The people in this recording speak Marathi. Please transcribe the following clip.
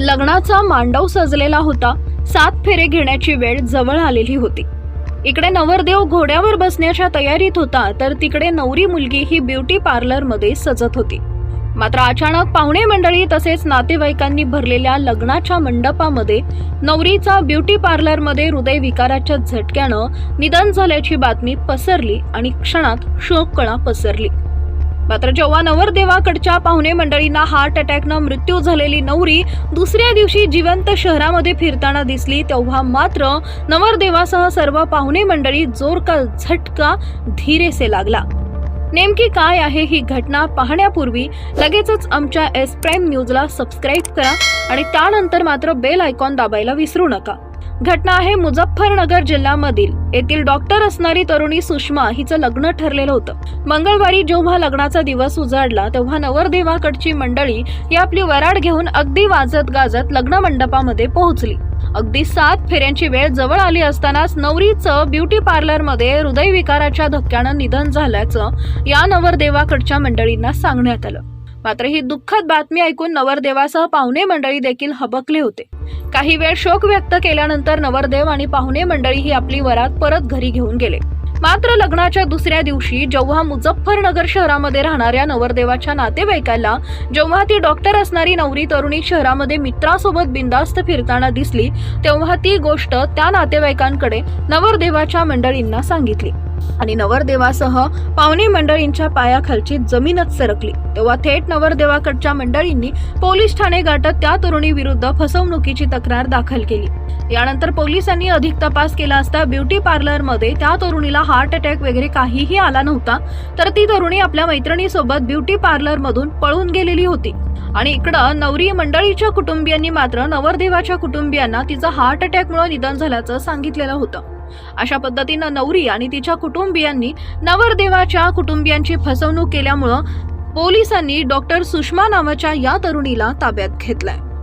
लग्नाचा मांडव सजलेला होता. सात फेरे घेण्याची वेळ जवळ आलेली होती. इकडे नवरदेव घोड्यावर बसण्याच्या तयारीत होता तर तिकडे नवरी मुलगी ही ब्युटी पार्लरमध्ये सजत होती. मात्र अचानक पाहुणे मंडळी तसेच नातेवाईकांनी भरलेल्या लग्नाच्या मंडपामध्ये नवरीचा ब्युटी पार्लरमध्ये हृदयविकाराच्या झटक्यानं निधन झाल्याची बातमी पसरली आणि क्षणात शोककळा पसरली. मात्र जेव्हा नवरदेवाकडच्या पाहुणे मंडळींना हार्ट अटॅकनं मृत्यू झालेली नवरी दुसऱ्या दिवशी जिवंत शहरामध्ये फिरताना दिसली तेव्हा मात्र नवरदेवासह सर्व पाहुणे मंडळी जोर का झटका धीरेसे लागला. नेमकी काय आहे ही घटना पाहण्यापूर्वी लगेचच आमच्या एस प्राईम न्यूजला सबस्क्राईब करा आणि त्यानंतर मात्र बेल आयकॉन दाबायला विसरू नका. घटना आहे मुझफ्फरनगर जिल्ह्यामधील. येथील डॉक्टर असणारी तरुणी सुषमा हिचं लग्न ठरलेलं होतं. मंगळवारी जेव्हा लग्नाचा दिवस उजाडला तेव्हा नवरदेवाकडची मंडळी ही आपली वराड घेऊन अगदी वाजत गाजत लग्न मंडपामध्ये पोहोचली. अगदी सात फेऱ्यांची वेळ जवळ आली असतानाच नवरीचं ब्युटी पार्लरमध्ये हृदयविकाराच्या धक्क्यानं निधन झाल्याचं या नवरदेवाकडच्या मंडळींना सांगण्यात आलं. मात्र ही दुःखद बातमी ऐकून नवरदेवासह पाहुणे मंडळी देखील हबकले होते. काही वेळ शोक व्यक्त केल्यानंतर नवरदेव आणि पाहुणे मंडळी ही आपली वरात परत घरी घेऊन गेले. मात्र लग्नाच्या दुसऱ्या दिवशी जेव्हा मुझफ्फरनगर शहरामध्ये राहणाऱ्या नवरदेवाच्या नातेवाईकाला जेव्हा ती डॉक्टर असणारी नवरी तरुणी शहरामध्ये मित्रासोबत बिंदास्त फिरताना दिसली तेव्हा ती गोष्ट त्या नातेवाईकांकडे नवरदेवाच्या मंडळींना सांगितली. आणि नवरदेवासह पाहुणे मंडळींच्या पायाखालची जमीनच सरकली. तेव्हा थेट नवरदेवाकडच्या मंडळींनी पोलीस ठाणे गाठत त्या तरुणी विरुद्ध फसवणुकीची तक्रार दाखल केली. यानंतर पोलिसांनी अधिक तपास केला असता ब्युटी पार्लरमध्ये त्या तरुणीला हार्ट अटॅक वगैरे काहीही आला नव्हता तर ती तरुणी आपल्या मैत्रिणीसोबत ब्युटी पार्लरमधून पळून गेलेली होती. आणि इकडं नवरी मंडळीच्या कुटुंबियांनी मात्र नवरदेवाच्या कुटुंबियांना तिचं हार्ट अटॅकमुळे निधन झाल्याचं सांगितलेलं होतं. अशा पद्धतीनं नवरी आणि तिच्या कुटुंबियांनी नवरदेवाच्या कुटुंबियांची फसवणूक केल्यामुळं पोलिसांनी डॉक्टर सुषमा नावाच्या या तरुणीला ताब्यात घेतलंय.